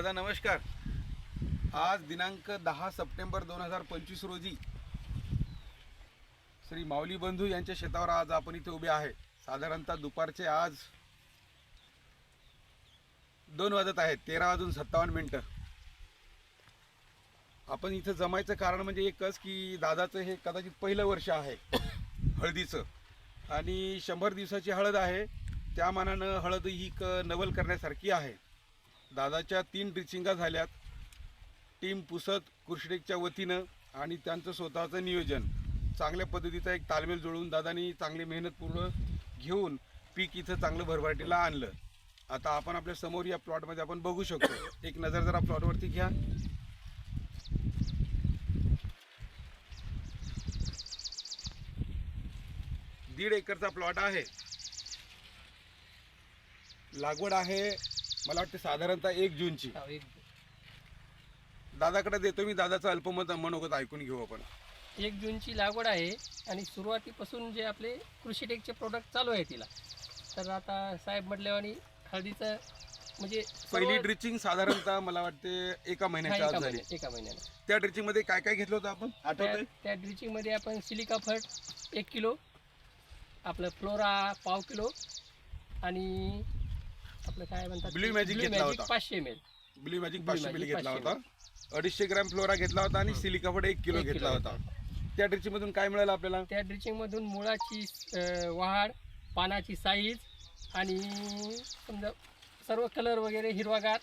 दादा नमस्कार. आज दिनांक दहा सप्टेंबर दोन हजार पंचवीस रोजी श्री माऊली बंधू यांच्या शेतावर आज आपण इथे उभे आहे. साधारणतः दुपारचे आज दोन वाजत आहेत तेरा वाजून सत्तावन्न मिनटं. आपण इथं जमायचं कारण म्हणजे एकच की दादाचं हे कदाचित पहिलं वर्ष आहे हळदीचं. आणि शंभर दिवसाची हळद आहे. त्या मानानं हळद ही क नवल करण्यासारखी आहे. दादाच्या तीन ड्रिचिंगा झाल्यात. टीम पुसत कृष्णेकच्या वतीनं आणि त्यांचं स्वतःचं नियोजन. चांगल्या पद्धतीचा एक तालमेल जुळवून दादानी चांगली मेहनतपूर्ण घेऊन पीक इथं चांगलं भरभराटीला आणलं. आता आपण आपल्यासमोर या प्लॉटमध्ये आपण बघू शकतो. एक नजर जरा प्लॉटवरती घ्या. दीड एकरचा प्लॉट आहे. लागवड आहे मला वाटते साधारणतः एक जूनची. हो, दादाकडे देतो मी दादाचं अल्पमत मनोगत ऐकून घेऊ आपण. एक जूनची लागवड आहे आणि सुरुवातीपासून जे आपले कृषी टेकचे प्रोडक्ट चालू आहे तिला. तर आता साहेब म्हटल्यावानी हळदीचं म्हणजे पहिली ड्रिचिंग साधारणतः मला वाटते एका महिन्याच्या आत झाली. एका महिन्यानं. त्या ड्रिचिंगमध्ये काय काय घेतलं होतं आपण? त्या आठवतंय? त्या ड्रिचिंगमध्ये आपण सिलिका फट एक किलो आपलं फ्लोरा पाव किलो आणि आपलं काय म्हणतात Blue Magic Blue घेतला Magic होता. पाचशे M L blue magic Blue पाचशे Magic मिली घेतला 500 होता अडीचशे ग्रॅम फ्लोरा घेतला होता आणि सिलिकाफड एक किलो एक किलो घेतला होता त्या ड्रिचिंग मधून काय मिळालं आपल्याला त्या ड्रिचिंगमधून मुळाची अं, वाढ पानाची साईज आणि समजा सर्व कलर वगैरे हिरवागार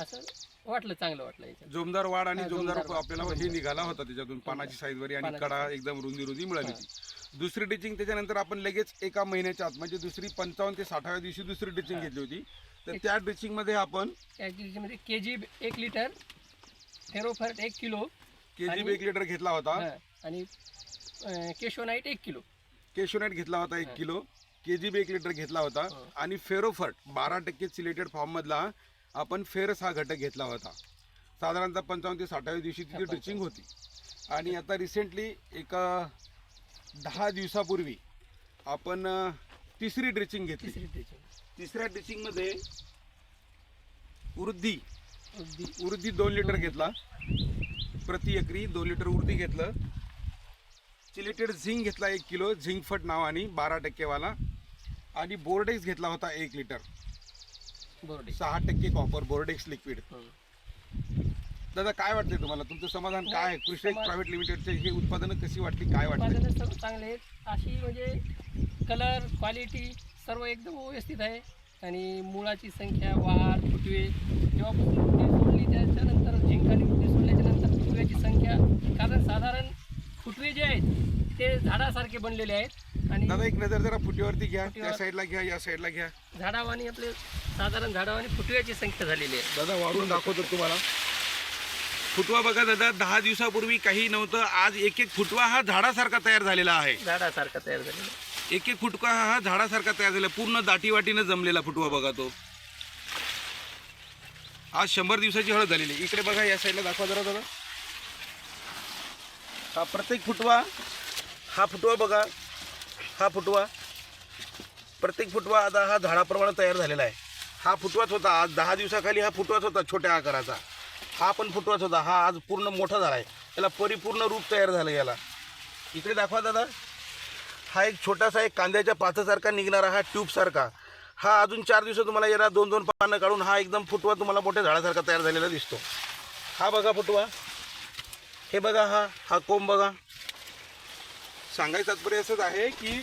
असं वाटलं चांगलं वाटलं याच्यात जोमदार वाढ आणि हा, जोमदार जोमदार वाढ. आपल्याला हे. निघाला होता त्याच्यातून पानाची साईज वरी आणि पानाची कडा. एकदम रुंदी रुंदी मिळाली हा. होती दुसरी ड्रिचिंग त्याच्यानंतर आपण लगेच एका महिन्याच्या आत म्हणजे दुसरी पंचावन्न ते साठाव्या दिवशी दुसरी हा. घेतली होती तर त्या ड्रिचिंगमध्ये आपण त्या ड्रिचिंगमध्ये के जी एक लिटर फेरोफर्ट एक किलो केजी आणि- एक लिटर घेतला होता हा, आणि केशोनाईट एक किलो केशोनाईट घेतला होता एक. किलो केजीबी एक लिटर घेतला होता हो. आणि फेरोफट बारा टक्के सिलेटेड फॉर्ममधला आपण फेरस हा घटक घेतला होता साधारणतः पंचावन्न ते साठाव्या दिवशी तिची ड्रिचिंग होती आणि आता रिसेंटली एक दहा दिवसापूर्वी आपण तिसरी ड्रिचिंग घेतली. तिसरी ड्रिचिंग तिसऱ्या उर्दी अगदी उर्दी दोन लिटर घेतला. प्रति एकरी दोन लिटर उर्दी घेतलं. चिलेटेड झिंक घेतला एक किलो झिंकफट नावाने बारा टक्केवाला. आणि बोर्डेक्स घेतला होता एक लिटर. बोर्डे सहा टक्के कॉपर बोर्डेक्स लिक्विड. दादा काय वाटतंय तुम्हाला? तुमचं समाधान काय आहे? प्रायव्हेट लिमिटेडचे हे उत्पादनं कशी वाटली? काय वाटली उत्पादनं सर्व चांगले आहेत. अशी म्हणजे कलर क्वालिटी सर्व एकदम व्यवस्थित आहे. आणि मुळाची संख्या वाढ फुटवे जेव्हापासून फुटवे सोडली त्याच्यानंतर झिंकाने फुटवे सोडल्याच्या नंतर फुटव्याची संख्या कारण साधारण फुटवे जे आहेत ते झाडासारखे बनलेले आहेत. आणि दादा एक नजर जरा फुटीवरती घ्या. त्या फुटीवर- साईडला घ्या या साईडला घ्या. झाडावानी आपले साधारण झाडावानी फुटव्याची संख्या झालेली आहे. दादा वाढून दाखवतो तुम्हाला. फुटवा बघा दादा दहा दिवसापूर्वी काही नव्हतं आज एक एक फुटवा हा झाडासारखा तयार झालेला आहे. झाडासारखा तयार झालेला. एक एक फुटका हा झाडासारखा तयार झाला पूर्ण दाटीवाटीनं जमलेला फुटवा बघा तो. आज शंभर दिवसाची हळद झालेली इकडे बघा या साईडला दाखवा जरा दादा. हा प्रत्येक फुटवा हा फुटवा बघा. हा फुटवा. प्रत्येक फुटवा आता हा झाडाप्रमाणे तयार झालेला आहे. हा फुटवाच होता आज. दहा दिवसाखाली हा फुटवाच होता छोट्या आकाराचा. हा पण फुटवाच होता. हा आज पूर्ण मोठा झाला आहे याला परिपूर्ण रूप तयार झालं याला. इकडे दाखवा दादा. हा एक छोटासा एक कांद्याच्या पाथासारखा निघणारा हा ट्यूबसारखा हा अजून चार दिवसात तुम्हाला येणार. दोन दोन पानं काढून हा एकदम फुटवा तुम्हाला मोठ्या झाडासारखा तयार झालेला दिसतो. हा बघा फुटवा. हे बघा हा हा कोंब बघा. सांगायचं तात्पर्य असंच आहे की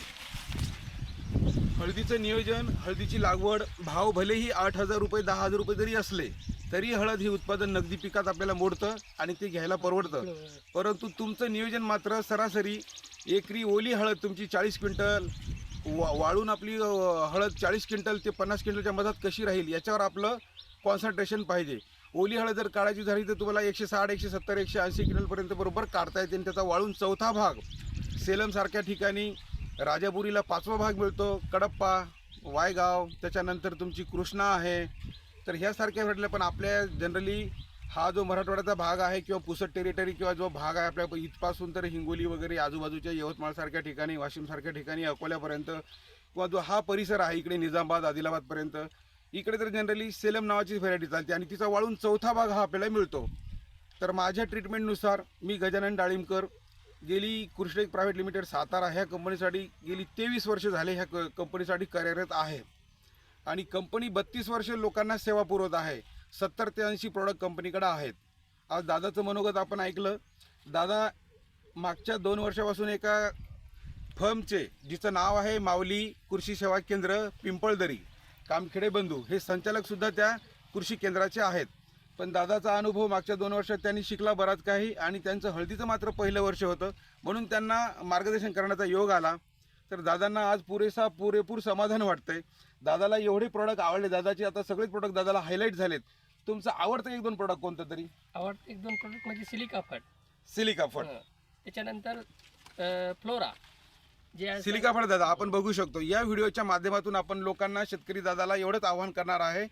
हळदीचं नियोजन हळदीची लागवड भाव भलेही आठ हजार रुपये दहा हजार रुपये जरी असले तरी हळद हे उत्पादन नगदी पिकात आपल्याला मोडतं आणि ते घ्यायला परवडतं. परंतु तुमचं नियोजन मात्र सरासरी एकरी ओली हळद तुमची चाळीस क्विंटल वा वाळून आपली हळद चाळीस क्विंटल ते पन्नास क्विंटलच्या मधात कशी राहील याच्यावर आपलं कॉन्सन्ट्रेशन पाहिजे. ओली हळद जर काढायची झाली तर तुम्हाला एकशे साठ एकशे सत्तर एकशे ऐंशी क्विंटलपर्यंत बरोबर काढता येते आणि त्याचा वाळून चौथा भाग सेलमसारख्या ठिकाणी राजापुरीला पाचवा भाग मिळतो. कडप्पा वायगाव त्याच्यानंतर तुमची कृष्णा आहे तर ह्यासारख्या भेटल्या पण आपल्या जनरली हा जो मराठवाड्याचा भाग आहे किंवा पुसट टेरिटरी किंवा जो भाग आहे आपल्या इथपासून तर हिंगोली वगैरे आजूबाजूच्या यवतमाळसारख्या ठिकाणी वाशिमसारख्या ठिकाणी अकोल्यापर्यंत किंवा जो हा परिसर आहे इकडे निजामाबाद आदिलाबादपर्यंत इकडे तर जनरली सेलम नावाची व्हरायटी चालते आणि तिचा वाळून चौथा भाग हा आपल्याला मिळतो. तर माझ्या ट्रीटमेंटनुसार मी गजानन डाळिंबकर गेली कृष्णेक प्रायव्हेट लिमिटेड सातारा ह्या कंपनीसाठी गेली तेवीस वर्ष झाले ह्या क कंपनीसाठी कार्यरत आहे. आणि कंपनी बत्तीस वर्ष लोकांना सेवा पुरवत आहे. सत्तर ते ऐंशी प्रोडक्ट कंपनीकडे आहेत. आज दादाचं मनोगत आपण ऐकलं. दादा मागच्या दोन वर्षापासून एका फर्मचे जिचं नाव आहे माऊली कृषी सेवा केंद्र पिंपळदरी कामखेडे बंधू हे संचालकसुद्धा त्या कृषी केंद्राचे आहेत. पण दादाचा अनुभव मागच्या दोन वर्षात त्यांनी शिकला बराच काही आणि त्यांचं हळदीचं मात्र पहिलं वर्ष होतं. म्हणून त्यांना मार्गदर्शन करण्याचा योग आला. तर दादांना आज पुरेसा पुरेपूर समाधान वाटतंय. दादाला एवढे प्रोडक्ट आवडले. दादाचे आता सगळेच प्रोडक्ट दादाला हायलाईट झालेत. तुमचं आवडतं एक दोन प्रोडक्ट कोणतं तरी? आवडतं एक दोन प्रोडक्ट म्हणजे सिलिका फट सिलिका फट. त्याच्यानंतर फ्लोरा. जे सिलिका फळ दादा आपण बघू शकतो. या व्हिडिओच्या माध्यमातून आपण लोकांना शेतकरी दादाला एवढंच आवाहन करणार आहे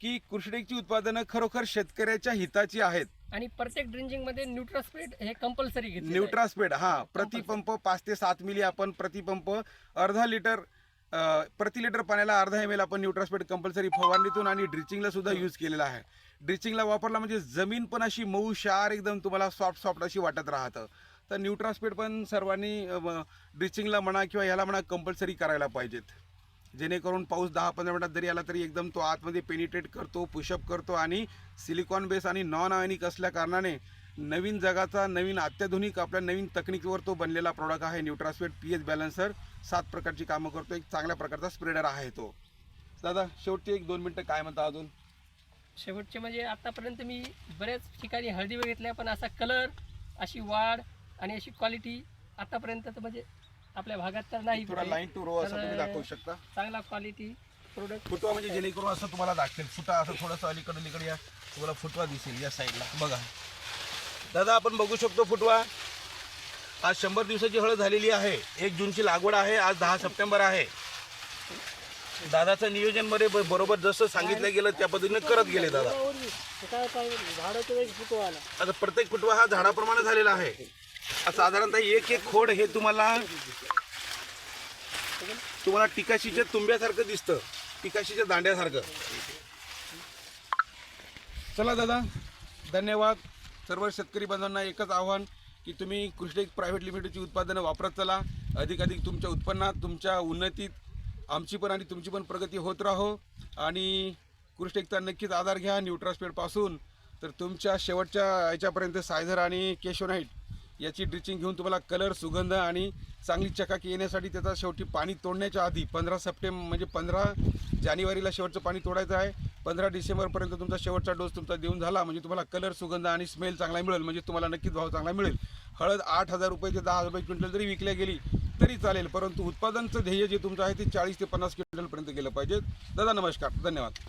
की कृषीची उत्पादनं खरोखर शेतकऱ्याच्या हिताची आहेत. आणि प्रत्येक ड्रिंचिंगमध्ये न्यूट्रास्पेट हे कंपल्सरी घेतले न्यूट्रास्पेड हा प्रतिपंप पाच ते सात मिली आपण प्रतिपंप अर्धा लिटर अं, प्रति लिटर पाण्याला अर्धा एम एल आपण न्यूट्रास्पेड कंपल्सरी फवारणीतून आणि ड्रिचिंगला सुद्धा यूज केलेला आहे. ड्रिचिंगला वापरला म्हणजे जमीन पण अशी मऊ शार एकदम तुम्हाला सॉफ्ट सॉफ्ट अशी वाटत राहतं. तर न्यूट्रास्पेड पण सर्वांनी ड्रिचिंगला म्हणा किंवा ह्याला म्हणा कंपल्सरी करायला पाहिजेत. जेणेकरून पाऊस दहा पंधरा मिनिटात जरी आला तरी एकदम तो आतमध्ये पेनिट्रेट करतो पुशअप करतो आणि सिलिकॉन बेस आणि नॉन आयनिक असल्या कारणाने नवीन जगाचा नवीन अत्याधुनिक आपल्या नवीन तकनिकीवर तो बनलेला प्रॉडक्ट आहे न्यूट्रास्पेट पी एच बॅलन्सर सात प्रकारची कामं करतो एक चांगल्या प्रकारचा स्प्रेडर आहे तो. दादा शेवटचे एक दोन मिनटं काय म्हणता अजून? शेवटचे म्हणजे आतापर्यंत मी बऱ्याच ठिकाणी हळदी बघितल्या पण असा कलर अशी वाढ आणि अशी क्वालिटी आतापर्यंत तर म्हणजे आपल्या भागात तर नाही थोडा. लाईन टू रो असं तुम्ही दाखवू शकता. चांगला क्वालिटी प्रोडक्ट फुटवा म्हणजे जेणेकरून असं तुम्हाला दाखवेल. फुटा असं थोडंसं अलीकडे अलीकडे या. तुम्हाला फुटवा दिसेल या साईडला बघा. दादा आपण बघू शकतो फुटवा. आज शंभर दिवसाची हळद झालेली आहे. एक जूनची लागवड आहे. आज दहा सप्टेंबर आहे. दादाचं नियोजनमध्ये बरोबर जसं सांगितलं गेलं त्या पद्धतीने करत गेले दादा. आता प्रत्येक फुटवा हा झाडाप्रमाणे झालेला आहे. साधारणतः एक एक खोड हे तुम्हाला तुम्हाला टिकाशीच्या तुंब्यासारखं दिसतं. टिकाशीच्या दांड्यासारखं. चला दादा धन्यवाद. सर्व शेतकरी बांधवांना एकच आव्हान की तुम्ही कृष्णेक प्रायव्हेट लिमिटेडची उत्पादनं वापरत चला. अधिकाधिक तुमच्या उत्पन्नात तुमच्या उन्नतीत आमची पण आणि तुमची पण प्रगती होत राहो. आणि कृष्णेकचा नक्कीच आधार घ्या. न्यूट्रास्पेडपासून तर तुमच्या शेवटच्या याच्यापर्यंत सायझर आणि केशोनाईट याची ड्रिचिंग घेऊन तुम्हाला कलर सुगंध आणि चांगली चकाकी येण्यासाठी त्याचा शेवटी पाणी तोडण्याच्या आधी पंधरा सप्टेंबर म्हणजे पंधरा जानेवारीला शेवटचं पाणी तोडायचं आहे. पंधरा डिसेंबरपर्यंत तुमचा शेवटचा डोस तुमचा देऊन झाला. म्हणजे तुम्हाला कलर सुगंध आणि स्मेल चांगला मिळेल. म्हणजे तुम्हाला नक्कीच भाव चांगला मिळेल. हळद आठ हजार रुपये ते दहा हजार रुपये क्विंटल जरी विकल्या गेली तरी चालेल. परंतु उत्पादनचं ध्येय जे तुमचं आहे ते चाळीस ते पन्नास क्विंटलपर्यंत गेलं पाहिजे. दादा नमस्कार. धन्यवाद.